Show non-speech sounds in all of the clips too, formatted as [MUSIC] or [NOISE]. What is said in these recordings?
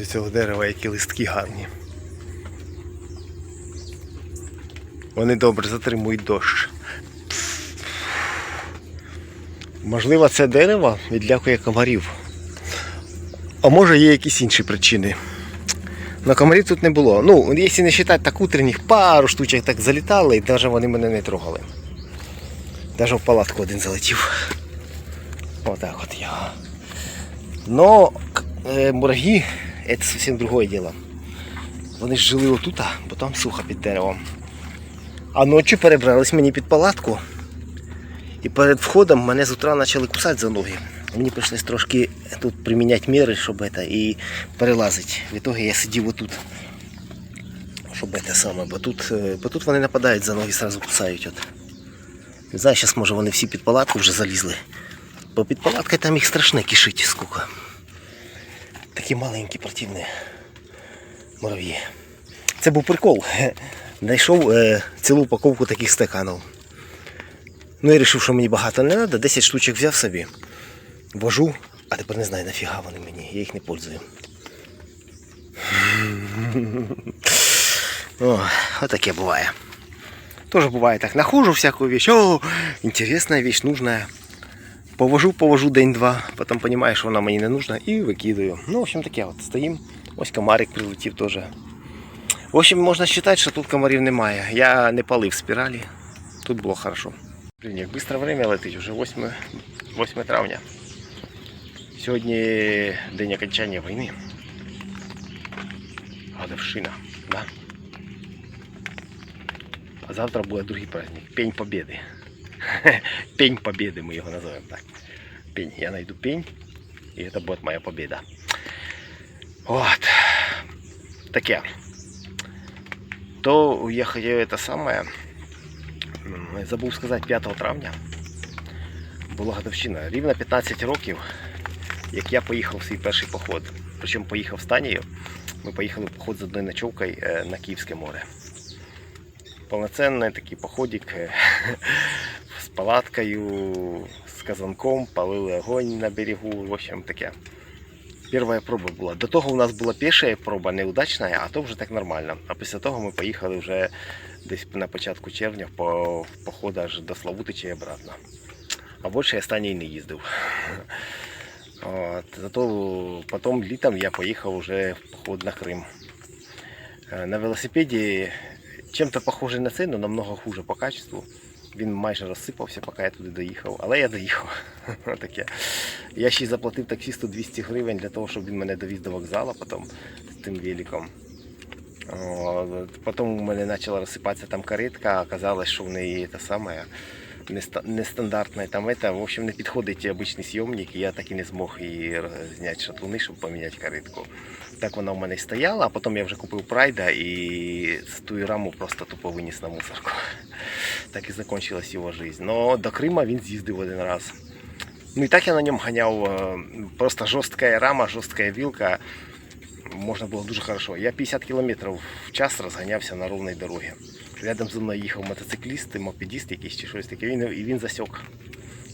Ось цього дерева які листки гарні. Вони добре затримують дощ. Можливо, це дерево відлякує комарів. А може є якісь інші причини. На комарів тут не було. Ну, якщо не вважати так утренніх, пару штучок так залітали, і навіть вони мене не трогали. Навіть в палатку один залетів. Отак от я. Но к- е, муравьи це зовсім другое дело. Вони ж жили отут, бо там сухо під деревом. А ночі перебрались мені під палатку. І перед входом мене з утра почали кусати за ноги. Мені прийшлось трошки тут приміняти міри, щоб це, і перелазити. В итоге я сидів отут. Щоб це саме, бо тут, е, бо тут вони нападають за ноги, сразу кусають. От. Не знаю, зараз може вони всі під палатку вже залізли. Бо під палаткою там їх страшне кишить скільки. Такі маленькі противні мурав'ї. Це був прикол. [LAUGHS] Знайшов е, цілу упаковку таких стаканів. Ну я вирішив, що мені багато не треба, 10 штучок взяв собі. Вожу, а тепер не знаю нафіга вони мені, я їх не пользую. [LAUGHS] О, отаке буває. Тоже бывает так, нахожу всякую вещь, о, интересная вещь, нужная. Повожу, повожу день-два, потім розумію, що вона мені не нужна і викидаю. Ну, в общем, таке от стоїм. Ось комарик прилетів теж. В общем, можна вважати, що тут комарів немає. Я не палив спіралі. Тут було хорошо. Блін, як швидко время летить, вже 8, 8 травня. Сьогодні день окончання війни. Гадовшина, да? А завтра буде другий праздник. Пень Побєди. [LAUGHS] Пень Побєди ми його називаємо так. Пень. Я знайду пень, і це буде моя побіда. Вот. Таке. То я хотів саме. м, Забув сказати 5 травня. Була годовщина. Рівно 15 років, як я поїхав в свій перший поход. Причому поїхав з Танією. Ми поїхали в поход з одною ночовкою е, на Київське море. Повноценний такий походик е, [LAUGHS] палаткою, з казанком, палили огонь на берегу. В общем, таке. Перша проба була. До того у нас була перша проба неудачна, а то вже так нормально. А після того ми поїхали вже десь на початку червня по- в поход аж до Славутича і обратно. А більше я останній не їздив. От, зато потім літом я поїхав вже в поход на Крим. Е, На велосипеді чим-то похожий на цей, але намного хуже по качеству. Він майже розсипався, поки я туди доїхав. Але я доїхав. [LAUGHS] Таке. Я ще й заплатив таксісту 200 гривень для того, щоб він мене довіз до вокзалу потім з тим великом. Потім у мене почала розсипатися там каретка, а оказалось, що в неї та саме неста- нестандартне. Там это, в общем, не підходить обичний зйомник, і я так і не змог її зняти шатлуни, щоб поміняти каретку. Так вона у мене стояла, а потім я вже купив прайда і ту раму просто тупо виніс на мусорку. [LAUGHS] Так і закінчилась його життя. Но до Крима він з'їздив один раз. Ну і так я на ньому ганяв. е, Просто жорстка рама, жорстка вілка. Можна було дуже хорошо. Я 50 км в час розганявся на ровній дорогі. Рядом зі мною їхав мотоцикліст, мопедіст якийсь чи щось таке. Він, і він засік.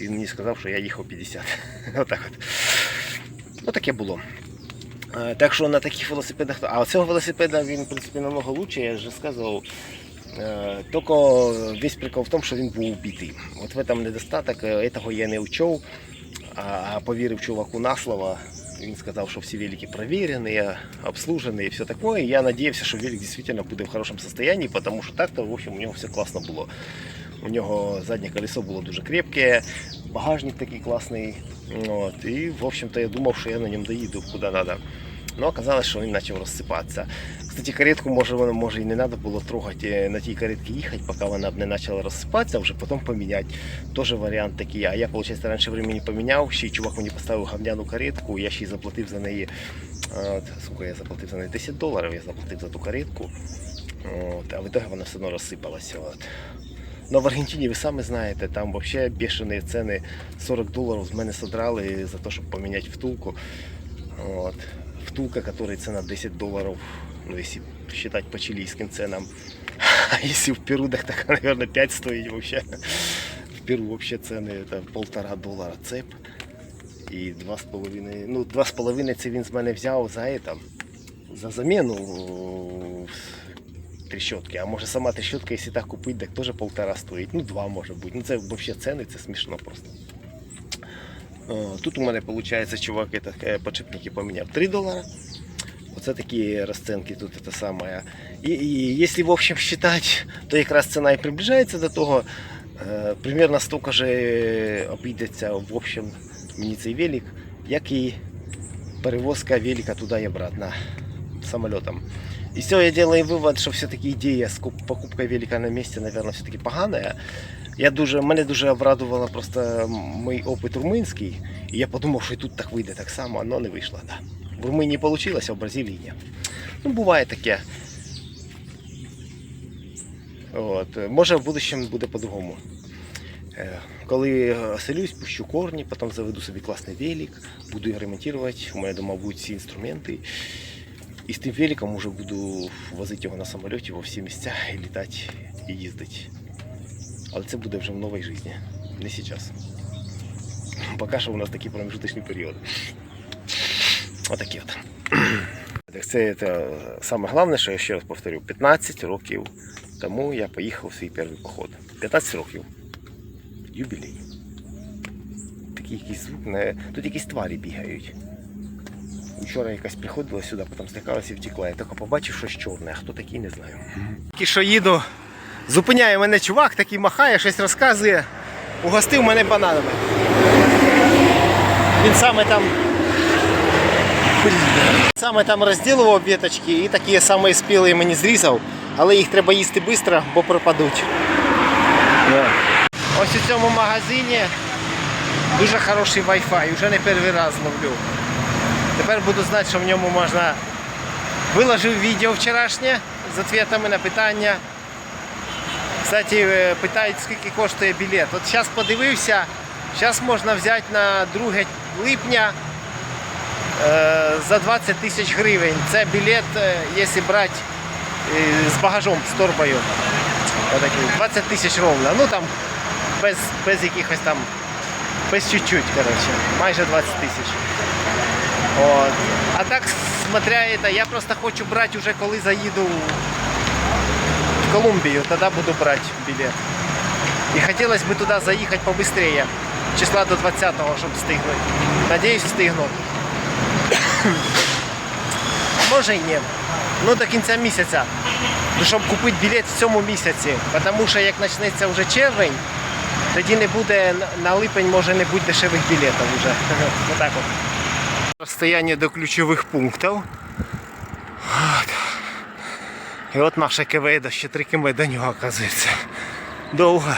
Він мені сказав, що я їхав 50. [LAUGHS] Отак от. Ну таке було. Е, Так що на таких велосипедах. А цього велосипеда він, в принципі, намного лучше, я вже сказав. Е, Тільки весь прикол в тому, що він був убитий. От в этом недостаток, е, этого я не учов, а повірив чуваку на слово. Він сказав, що всі велики перевірені, обслужені і все таке. Я сподівався, що велик дійсно буде в хорошому стані, тому що так-то, в общем, у нього все класно було. У нього заднє колесо було дуже крепке, багажник такий класний. От, і, в общем-то, я думав, що я на ньому доїду куди треба. Ну, оказалось, що він почав розсипатися. Кстати, каретку може, воно, може і не треба було трогати е, на тій каретці їхати, поки вона б не почала розсипатися, а вже потім поміняти. Теж варіант такий. А я, виходить, раніше времени поміняв, ще й чувак мені поставив гавняну каретку, я ще й заплатив за неї. От, сколько я заплатив за неї? 10 доларів я заплатив за ту каретку. От, а в итоге вона все одно розсипалася. От. Но в Аргентині ви самі знаєте, там взагалі бешені ціни 40 доларів з мене содрали за те, щоб поміняти втулку. Вот Втулка, которой цена 10 долларов, ну если считать по чилийским ценам. А [LAUGHS] если в Перу, так, так наверное, 5 стоит вообще. В Перу вообще цены это полтора доллара цеп. І 2,5, ну 2,5 це він з мене взяв за это, за замену э, трещотки. А може сама трещотка, якщо так купити, так теж полтора стоїть. Ну, два може бути. Ну це взагалі ціни, це смішно просто. О, Тут у мене виходить, чувак это, е, подшипники поміняв 3 долара. Оце такі розцінки тут це саме. І, і якщо в общем считать, то якраз ціна і приближається до того. Е, примерно столько же обійдеться в общем мені цей велик, як і перевозка велика туди і обратно самолетом. И все, я делаю вывод, що все-таки ідея з куп- покупкою велика на місці, наверное, все-таки погана. Я дуже, мене дуже обрадувало просто мій опит румунський. І я подумав, що і тут так вийде так само, але не вийшло. Да. В Румунії вийшло, а в Бразилії ні. Ну, буває таке. От. Може в будущем буде по-другому. Е, Коли оселюсь, пущу корні, потім заведу собі класний велик, буду ремонтувати. У мене вдома будуть всі інструменти. І з тим великом вже буду возити його на самоліті во всі місця і літати і їздити. Але це буде вже в новій житті, не зараз. Поки що у нас такий промежуточний період. Отакі от. [CLEARS THROAT] Так це, це саме головне, що я ще раз повторю, 15 років тому я поїхав в свій перший поход. 15 років. Юбілей. Такий якийсь звук. Не... Тут якісь тварі бігають. Вчора якась приходила сюди, потім злякалася і втекла. Я тільки побачив щось чорне, а хто такий, не знаю. Тільки що їду, зупиняє мене чувак, такий махає, щось розказує. Угостив мене бананами. Він саме там. Саме там розділував віточки і такі самі спілі мені зрізав, але їх треба їсти швидко, бо пропадуть. Ось у цьому магазині дуже хороший Wi-Fi, вже не перший раз ловлю. Тепер буду знати, що в ньому можна. Виложив відео вчорашнє з відповідами на питання. Кстати, е, питають, скільки коштує білет. От зараз подивився, зараз можна взяти на 2 липня е, за 20 тисяч гривень. Це білет, е, якщо брати з багажом, з торбою. 20 тисяч ровно. Ну там без, без якихось там, без чуть-чуть, коротше, майже 20 тисяч. От. А так, смотря это, я просто хочу брати уже коли заїду в Колумбію, тоді буду брати білет. І хотілося б туди заїхати побыстрее, числа до 20-го, щоб встигнути. Надіюсь, встигну. А [COUGHS] може і ні. Ну до кінця місяця. Ну, щоб купити білет в цьому місяці. Тому що як почнеться вже червень, тоді не буде на липень може не бути дешевих білетів вже. [LAUGHS] Отак от. Розстояння до ключових пунктів. От. І от наше КВД, ще 3 км до нього, оказується. Довго.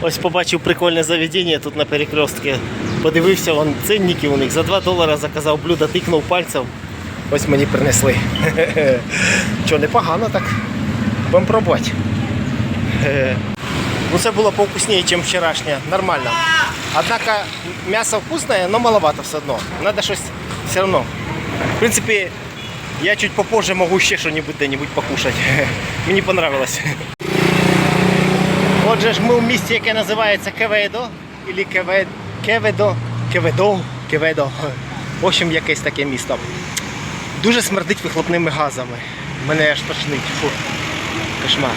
Ось побачив прикольне заведення тут на перекрестці. Подивився, вон цінники у них. За 2 долара заказав блюдо, тикнув пальцем. Ось мені принесли. [LAUGHS] Що, непогано так. Будемо пробувати. [LAUGHS] Ну це було повкусніше, ніж вчорашнє. Нормально. Однако м'ясо вкусне, але маловато все одно. Надо щось все одно. В принципі, я чуть попозже можу ще щось де-небудь покушати. [LAUGHS] Мені понравилось. Отже ж ми в місті, яке називається Кеведо. Ілі Кеве- Кеведо. Кеведо. Кеведо. В общем, якесь таке місто. Дуже смердить вихлопними газами. Мене аж тошнить. Фу. Кошмар.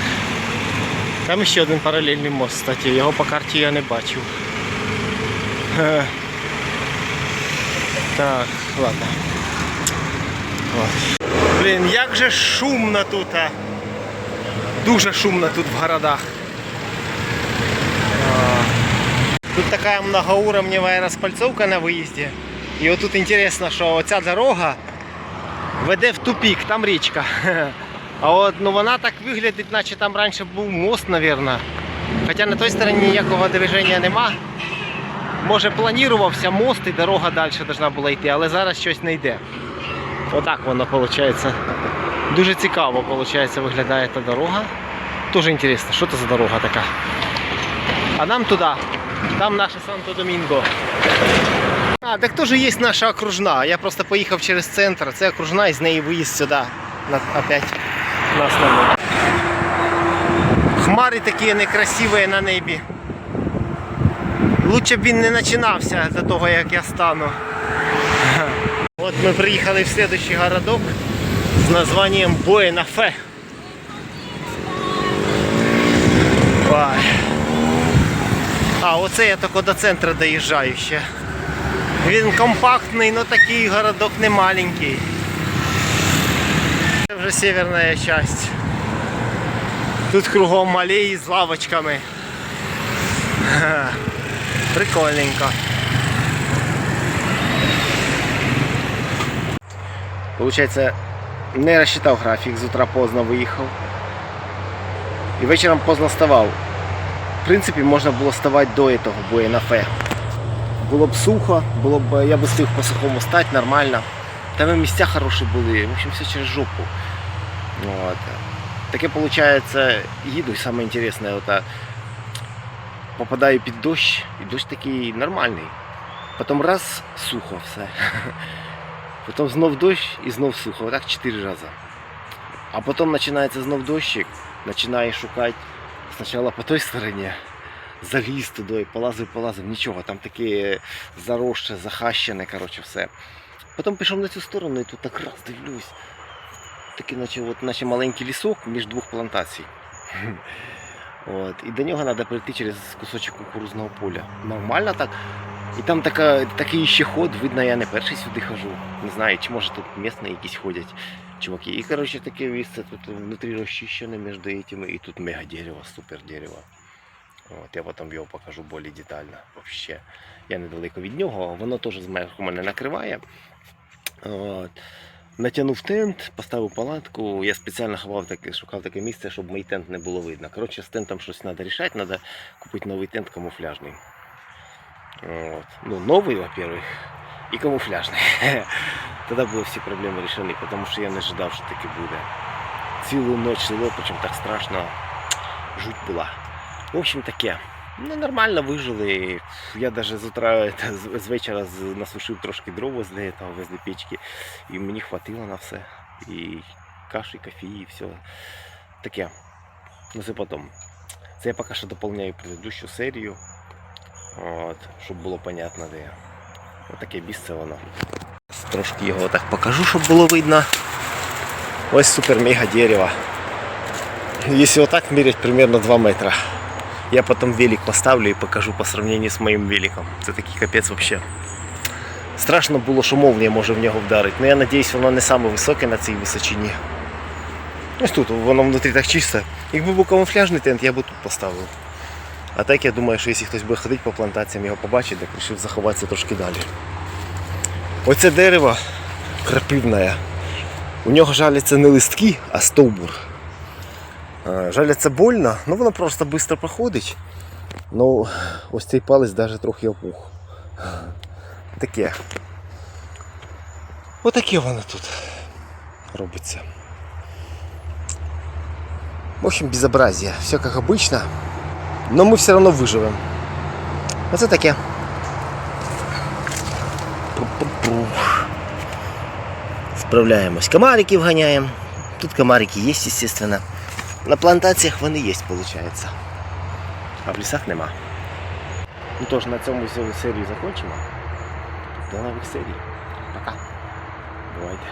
Там ще один паралельний мост, кстати. Його по карті я не бачив. Е. Так, ладно. От. Блін, як же шумно тут. А. Дуже шумно тут в городах. Тут така многоуровнева розпальцовка на виїзді. І отут інтересно, що оця дорога веде в тупік, там річка. [LAUGHS] А от ну вона так виглядить, наче там раніше був мост, мабуть. Хоча на той стороні ніякого движення нема. Може планувався мост і дорога далі повинна була йти, але зараз щось не йде. Отак воно виходить. Дуже цікаво виходить, виглядає та дорога. Дуже цікаво, що це за дорога така. А нам туди, там наше Санто-Домінго. А, так теж є наша окружна. Я просто поїхав через центр. Це окружна і з неї виїзд сюди. На, опять на основну. Хмари такі некрасиві на небі. Лучше б він не починався до того, як я стану. [LAUGHS] От ми приїхали в следующий городок. з названием Буенафе. А, оце я тільки до центру доїжджаю ще. Він компактний, але такий городок не маленький. Це вже северна часть. Тут кругом алеї з лавочками. [LAUGHS] Прикольненько. Получается, не рассчитал график, з утра поздно виїхав. І вечором поздно вставав. В принципі, можна було вставати до этого Буенафе. Було б сухо, було б, я б встиг по сухому стати нормально. Там і місця хороші були, в общем, все через жопу. Вот. Таке виходить, їду, і саме інтересне, попадаю під дощ, і дощ такий нормальний. Потім раз сухо все. [LAUGHS] Потім знов дощ і знов сухо. Отак чотири рази. А потім починається знов дощик, починаєш шукати спочатку по той стороні, заліз туди, полазив, полазив, нічого, там таке заросше, захащене, коротше, все. Потім пішов на цю сторону і тут так раз дивлюсь. Такий, наче, от, наче маленький лісок між двох плантацій. [LAUGHS] От. І до нього треба прийти через кусочок кукурузного поля. Нормально так. І там така, такий ще ход, видно, я не перший сюди хожу. Не знаю, чи може тут місні якісь ходять чуваки. І коротше таке місце тут внутрі розчищене між этими, і тут мега дерево, супер дерево. От, я потім його покажу більш детально. Вообще. Я недалеко від нього, воно теж зверху мене накриває. От. Натягнув тент, поставив палатку. Я спеціально ховав таке, шукав таке місце, щоб мій тент не було видно. Коротше, з тентом щось треба рішати, треба купити новий тент камуфляжний. Вот. Ну, новый, во-первых, и камуфляжный. [LAUGHS] Тогда були всі проблеми рішені, тому що я не ожидав, що таке буде. Цілу ніч село, причому так страшно. Жуть була. В общем, таке. Ну, нормально вижили. Я даже з утра, это, з- з вечора з- насушив трошки дров возле этого, возле печки. І мені хватило на все. І каші, кофе, і все. Таке. Ну це потім. Це я поки що доповняю предыдущу серію. От, щоб було понятно, де я. Отаке місце воно. Трошки його так покажу, щоб було видно. Ось супер мега дерево. Если вот так мерить, примерно 2 метра. Я потом велик поставлю и покажу по сравнению з моїм великом. Це такий капець вообще. Страшно було, що молнія може в нього вдарити. Ну я надіюсь, воно не саме високе на цій височині. Ось тут воно внутрі так чисто. Якби був камуфляжний тент, я би тут поставив. А так я думаю, що якщо хтось буде ходити по плантаціям, його побачить, так вирішив заховатися трошки далі. Оце дерево крапивне. У нього жаляться не листки, а стовбур. Е, Жаляться больно, ну воно просто швидко проходить. Ну, ось цей палець навіть трохи опух. Таке. Отаке воно тут робиться. В общем, безобразие. Все как обычно. Но мы все равно выживем. Оце таке. Пу-пу-пу. Справляємось. Комариків ганяємо. Тут комарики є, естественно. На плантаціях вони є, виходить. А в лісах нема. Ну тож, на цьому серії серію закінчимо. До нових серій. Пока. Бувайте.